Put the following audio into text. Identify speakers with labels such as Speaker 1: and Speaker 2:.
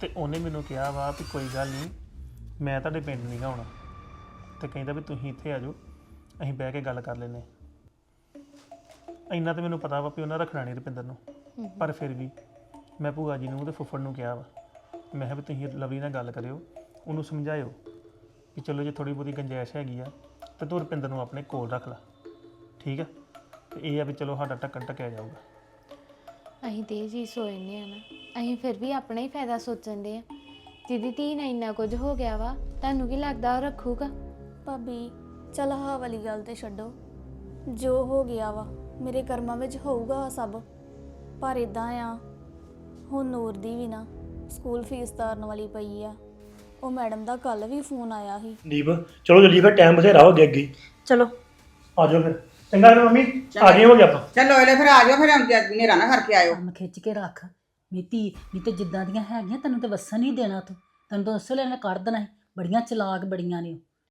Speaker 1: ਤੇ ਉਹਨੇ ਮੈਨੂੰ ਕਿਹਾ ਵਾ ਵੀ ਕੋਈ ਗੱਲ ਨਹੀਂ ਮੈਂ ਤੁਹਾਡੇ ਪਿੰਡ ਨਹੀਂ ਗਾ ਆਉਣਾ। ਤੇ ਕਹਿੰਦਾ ਵੀ ਤੁਸੀਂ ਇੱਥੇ ਆ ਜਾਓ ਅਸੀਂ ਬਹਿ ਕੇ ਗੱਲ ਕਰ ਲੈਨੇ ਇੰਨਾ ਤੇ ਮੈਨੂੰ ਪਤਾ ਵਾ ਵੀ ਉਹਨਾਂ ਰੱਖਣਾ ਨਹੀਂ ਰੁਪਿੰਦਰ ਨੂੰ ਪਰ ਫਿਰ ਵੀ ਮੈਂ ਭੂਆ ਜੀ ਨੂੰ ਤੇ ਫੁੱਫੜ ਨੂੰ ਕਿਹਾ ਵਾ। ਮੈਂ ਕਿਹਾ ਵੀ ਤੁਸੀਂ ਲਵਲੀ ਨਾਲ ਗੱਲ ਕਰਿਓ ਉਹਨੂੰ ਸਮਝਾਇਓ ਕਿ ਚਲੋ ਜੇ ਥੋੜੀ ਬਹੁਤੀ ਗੰਜਾਇਸ਼ ਹੈਗੀ ਆ ਤੇ ਤੂੰ ਰੁਪਿੰਦਰ ਨੂੰ ਆਪਣੇ ਕੋਲ ਰੱਖ ਲੈ। ਠੀਕ ਆ? ਤੇ ਇਹ ਆ ਵੀ ਚਲੋ ਸਾਡਾ ਟੱਕਣ ਟੱਕਿਆ ਜਾਊਗਾ।
Speaker 2: ਅਸੀਂ ਤੇ ਇਹ ਚੀਜ਼ ਆ ਨਾ ਅਸੀਂ ਫਿਰ ਵੀ ਆਪਣਾ ਹੀ ਫਾਇਦਾ ਸੋਚਣ ਦੇ ਆ ਜਿਹਦੀ ਧੀ ਨਾਲ ਇੰਨਾ ਕੁਝ ਹੋ ਗਿਆ ਵਾ ਤੁਹਾਨੂੰ ਕੀ ਲੱਗਦਾ ਉਹ ਰੱਖੂਗਾ?
Speaker 3: ਭਾਬੀ ਚਲ ਆਹ ਵਾਲੀ ਗੱਲ ਤੇ ਛੱਡੋ। ਜੋ ਹੋ ਗਿਆ ਵਾ ਮੇਰੇ ਕਰਮਾਂ ਵਿੱਚ ਹੋਊਗਾ ਆਹ ਸਭ। ਪਰ ਇਦਾਂ ਆ ਹੁਣ ਨੂਰ ਦੀ ਵੀ ਨਾ ਸਕੂਲ ਫੀਸ ਤਾਰਨ ਵਾਲੀ ਪਈ ਆ। ਉਹ ਮੈਡਮ ਦਾ ਕੱਲ ਵੀ ਫੋਨ ਆਇਆ ਸੀ।
Speaker 1: ਦੀਪ ਚਲੋ ਜਲਦੀ ਫਿਰ ਟਾਈਮ ਬਥੇਰਾ ਹੋ ਗਿਆ ਅੱਗੇ।
Speaker 4: ਚਲੋ।
Speaker 1: ਆ ਜਾਓ ਫਿਰ। ਚੰਗਾ ਫਿਰ ਮੰਮੀ ਆ ਗਏ ਹੋ ਗਿਆ ਆਪਾਂ?
Speaker 5: ਚਲੋ ਇਹਲੇ ਫਿਰ ਆ ਜਾਓ ਫਿਰ ਹਨੇਰਾ ਨਾ ਕਰਕੇ ਆਇਓ।
Speaker 4: ਕੰਮ ਖਿੱਚ ਕੇ ਰੱਖ। ਮਿੱਤੀ ਨਹੀਂ ਤੇ ਜਿੱਦਾਂ ਦੀਆਂ ਹੈਗੀਆਂ, ਤੈਨੂੰ ਤੇ ਵਸਣ ਨਹੀਂ ਦੇਣਾ ਤੂੰ ਤੈਨੂੰ ਤਾਂ ਉਸੇ ਲੈਣੇ ਕੱਢ ਦੇਣਾ ਸੀ। ਬੜੀਆਂ ਚਲਾਕ ਬੜੀਆਂ ਨੇ ਉਹ।